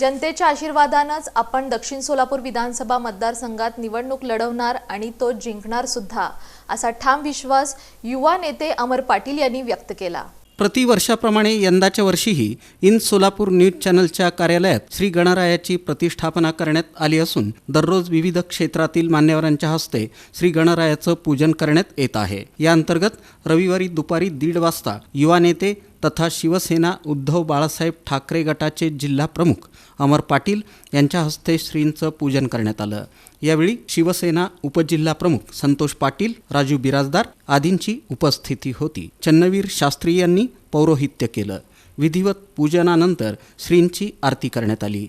जनतेच्या आशीर्वादानंच आपण दक्षिण सोलापूर विधानसभा मतदारसंघात निवडणूक लढवणार आणि तो जिंकणार सुद्धा असा ठाम विश्वास युवा नेते अमर पाटील यांनी व्यक्त केला. प्रतिवर्षाप्रमाणे यंदाच्या वर्षीही इन सोलापूर न्यूज चॅनलच्या कार्यालयात श्री गणरायाची प्रतिष्ठापना करण्यात आली असून दररोज विविध क्षेत्रातील मान्यवरांच्या हस्ते श्री गणरायाचं पूजन करण्यात येत आहे. या अंतर्गत रविवारी दुपारी दीड वाजता युवा नेते तथा शिवसेना उद्धव बाळासाहेब ठाकरे गटाचे जिल्हा प्रमुख अमर पाटील यांच्या हस्ते श्रींचं पूजन करण्यात आलं. यावेळी शिवसेना उपजिल्हा प्रमुख संतोष पाटील राजू बिराजदार आदींची उपस्थिती होती. चन्नवीर शास्त्री यांनी पौरोहित्य केलं. विधिवत पूजनानंतर श्रींची आरती करण्यात आली.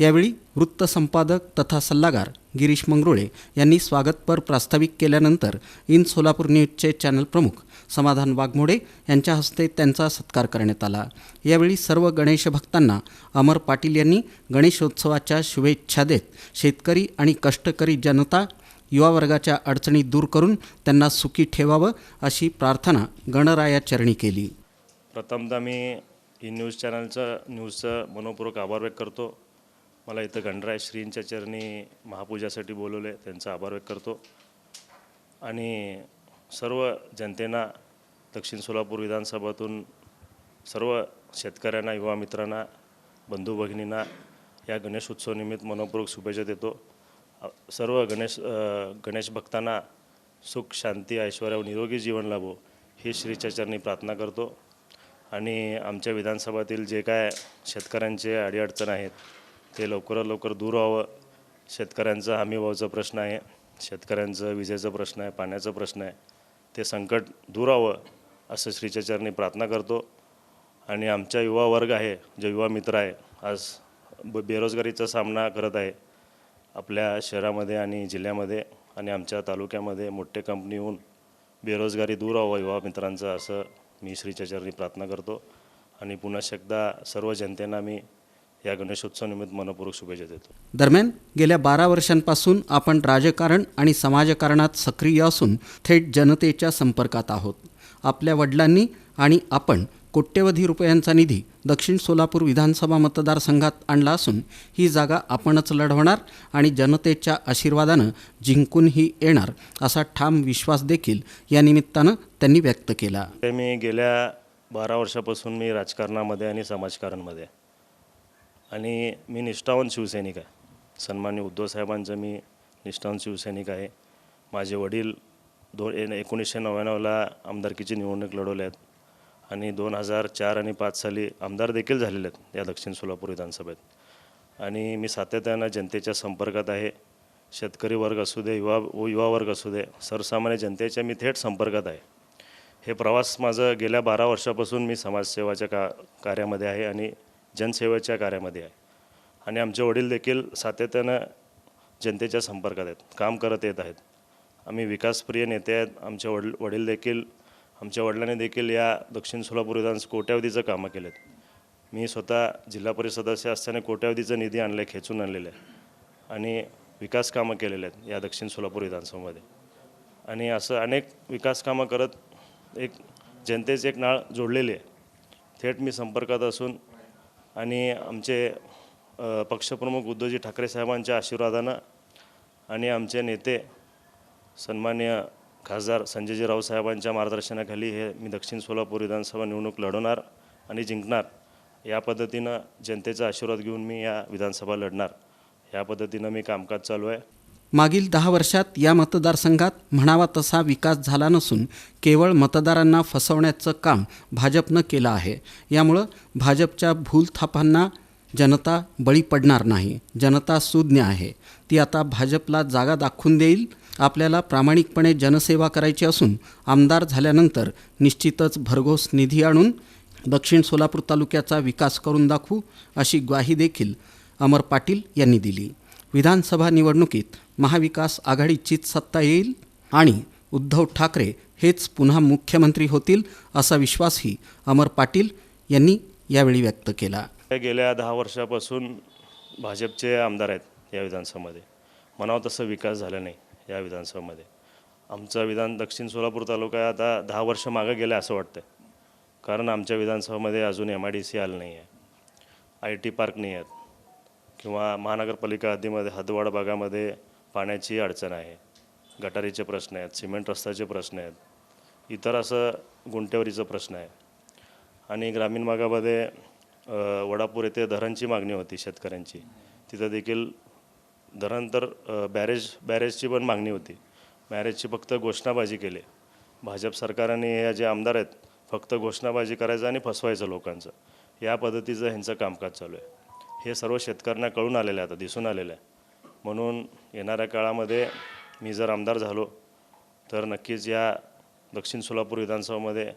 यावेळी वृत्तसंपादक तथा सल्लागार गिरीश मंगरुळे यांनी स्वागतपर प्रास्ताविक केल्यानंतर इन सोलापूर न्यूजचे चॅनल प्रमुख समाधान वाघमोडे यांच्या हस्ते त्यांचा सत्कार करण्यात आला. यावेळी सर्व गणेश भक्तांना अमर पाटील यांनी गणेशोत्सवाच्या शुभेच्छा देत शेतकरी आणि कष्टकरी जनता युवा वर्गाच्या अडचणी दूर करून त्यांना सुखी ठेवावं अशी प्रार्थना गणराया चरणी केली. प्रथमदा मी ही न्यूज चॅनलचं न्यूजचं मनपूर्वक आभार व्यक्त करतो. मला इथं गणराय श्रींच्या चरणी महापूजासाठी बोलवले त्यांचा आभार व्यक्त करतो. आणि सर्व जनतेना दक्षिण सोलापूर विधानसभातून सर्व शेतकऱ्यांना युवा मित्रांना बंधू भगिनींना या गणेश उत्सवनिमित्त मनपूर्वक शुभेच्छा देतो. सर्व गणेश गणेश भक्तांना सुख शांती ऐश्वर्या व निरोगी जीवन लाभो ही श्रीच्या चरणी प्रार्थना करतो. आणि आमच्या विधानसभातील जे काय शेतकऱ्यांचे अडीअडचण आहेत ते लवकरात लवकर दूर व्हावं. शेतकऱ्यांचा हमीभावाचा प्रश्न आहे. शेतकऱ्यांचं विजेचा प्रश्न आहे पाण्याचा प्रश्न आहे. ते संकट दूर व्हावं असं श्रीचरणी प्रार्थना करतो. आणि आमचा युवा वर्ग आहे जो युवा मित्र आहे आज ब बेरोजगारीचा सामना करत आहे. आपल्या शहरामध्ये आणि जिल्ह्यामध्ये आणि आमच्या तालुक्यामध्ये मोठे कंपनी येऊन बेरोजगारी दूर व्हावं युवा मित्रांचं असं मी श्रीच्या प्रार्थना करतो. आणि पुन्हा एकदा सर्व जनतेना मी या गणेशोत्सवानिमित्त मनपूर्वक शुभेच्छा देतो. दरम्यान गेल्या बारा वर्षांपासून आपण राजकारण आणि समाजकारणात सक्रिय असून थेट जनतेच्या संपर्कात आहोत. आपल्या वडिलांनी आणि आपण कोट्यवधी रुपयांचा निधी दक्षिण सोलापूर विधानसभा मतदारसंघात आणला असून ही जागा आपणच लढवणार आणि जनतेच्या आशीर्वादानं जिंकूनही येणार असा ठाम विश्वास देखील या निमित्तानं त्यांनी व्यक्त केला. मी गेल्या बारा वर्षापासून मी राजकारणामध्ये आणि समाजकारणमध्ये. आणि मी निष्ठावंत शिवसैनिक आहे. सन्मान्य उद्धव साहेबांचं मी निष्ठावंत शिवसैनिक आहे. माझे वडील दोन एकोणीसशे नव्याण्णवला आमदारकीची निवडणूक लढवल्या आहेत आणि दोन हजार चार आणि पाच साली आमदार देखील झालेले आहेत या दक्षिण सोलापूर विधानसभेत. आणि मी सातत्यानं जनतेच्या संपर्कात आहे. शेतकरी वर्ग असू दे युवा युवा वर्ग असू दे सर्वसामान्य जनतेच्या मी थेट संपर्कात आहे. हे प्रवास माझं गेल्या बारा वर्षापासून मी समाजसेवाच्या का कार्यामध्ये आहे आणि जनसेवेच्या कार्यामध्ये आहे. आणि आमचे वडील देखील सातत्यानं जनतेच्या संपर्कात आहेत. काम करत येत आहेत. आम्ही विकासप्रिय नेते आहेत. आमचे वडील वडील देखील आमच्या वडिलांनी देखील या दक्षिण सोलापूर विधान कोट्यावधीचं कामं केलेत. मी स्वतः जिल्हा परिषद सदस्य असताना कोट्यावधीचं निधी आणलं आहे खेचून आणलेले आहे. आणि विकास कामं केलेले आहेत या दक्षिण सोलापूर विधानसभेमध्ये. आणि असं अनेक विकास कामं करत एक जनतेचे एक नाळ जोडलेली आहे. थेट मी संपर्कात असून आणि आमचे पक्षप्रमुख उद्धवजी ठाकरे साहेबांच्या आशीर्वादानं आणि आमचे नेते सन्मान्य खासदार संजयजी राऊत साहेबांच्या मार्गदर्शनाखाली हे मी दक्षिण सोलापूर विधानसभा निवडणूक लढवणार आणि जिंकणार या पद्धतीनं जनतेचा आशीर्वाद घेऊन मी या विधानसभा लढणार. या पद्धतीनं मी कामकाज चालू आहे. मागील दहा वर्षात या मतदारसंघात म्हणावा तसा विकास झाला नसून केवळ मतदारांना फसवण्याचं काम भाजपनं केलं आहे. यामुळं भाजपच्या भूलथापांना जनता बळी पडणार नाही जनता सुज्ञ आहे. ती आता भाजपला जागा दाखवून देईल आपल्याला प्रामाणिकपणे जनसेवा करायची असून आमदार झाल्यानंतर निश्चितच भरघोस निधी आणून दक्षिण सोलापूर तालुक्याचा विकास करून दाखवू अशी ग्वाही देखील अमर पाटील यांनी दिली. विधानसभा निवडणुकीत महाविकास आघाडीचीच सत्ता येईल आणि उद्धव ठाकरे हेच पुन्हा मुख्यमंत्री होतील असा विश्वासही अमर पाटील यांनी यावेळी व्यक्त केला. गेल्या दहा वर्षापासून भाजपचे आमदार आहेत या विधानसभेमध्ये. म्हणावं तसं विकास झाला नाही या विधानसभेमध्ये. आमचं विधान दक्षिण सोलापूर तालुका आता दहा वर्ष मागं गेलं असं वाटतं कारण आमच्या विधानसभेमध्ये अजून एम आय डी सी आलं नाही आहे आय टी पार्क नाही आहेत किंवा महानगरपालिका हद्दीमध्ये हदवाड भागामध्ये पाण्याची अडचण आहे. गटारीचे प्रश्न आहेत सिमेंट रस्त्याचे प्रश्न आहेत. इतर असं गुंटेवरीचा प्रश्न आहे. आणि ग्रामीण भागामध्ये वडापूर येथे धरणची मागणी होती शेतकऱ्यांची. तिथं देखील धरण तर बॅरेज बॅरेजची पण मागणी होती. बॅरेजची फक्त घोषणाबाजी केली. भाजप सरकारने हे जे आमदार आहेत फक्त घोषणाबाजी करायचं आणि फसवायचं लोकांचं. या पद्धतीचं ह्यांचं कामकाज चालू आहे. हे सर्व शेतकऱ्यांना कळून आलेलं आहे आता दिसून आलेलं आहे. म्हणून येणाऱ्या काळामध्ये मी जर आमदार झालो तर नक्कीच या दक्षिण सोलापूर विधानसभामध्ये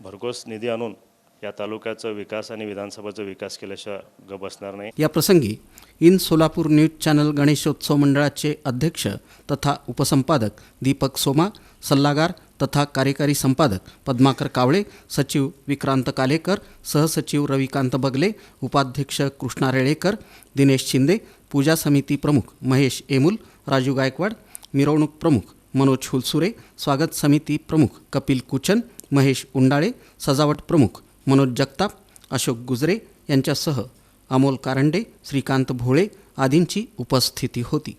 भरघोस निधी आणून या तालुक्याचा विकास आणि विधानसभाचा विकास केल्याशिवाय ग बसणार नाही. या प्रसंगी इन सोलापूर न्यूज चॅनल गणेशोत्सव मंडळाचे अध्यक्ष तथा उपसंपादक दीपक सोमा सल्लागार तथा कार्यकारी संपादक पद्माकर कावळे सचिव विक्रांत कालेकर सहसचिव रविकांत बगले उपाध्यक्ष कृष्णा रेळेकर दिनेश शिंदे पूजा समिती प्रमुख महेश एमुल राजू गायकवाड मिरवणूक प्रमुख मनोज हुलसुरे स्वागत समिती प्रमुख कपिल कुचन महेश उंडाळे सजावट प्रमुख मनोज जगताप अशोक गुजरे यांच्यासह अमोल कारंडे श्रीकांत भोळे आदींची उपस्थिती होती.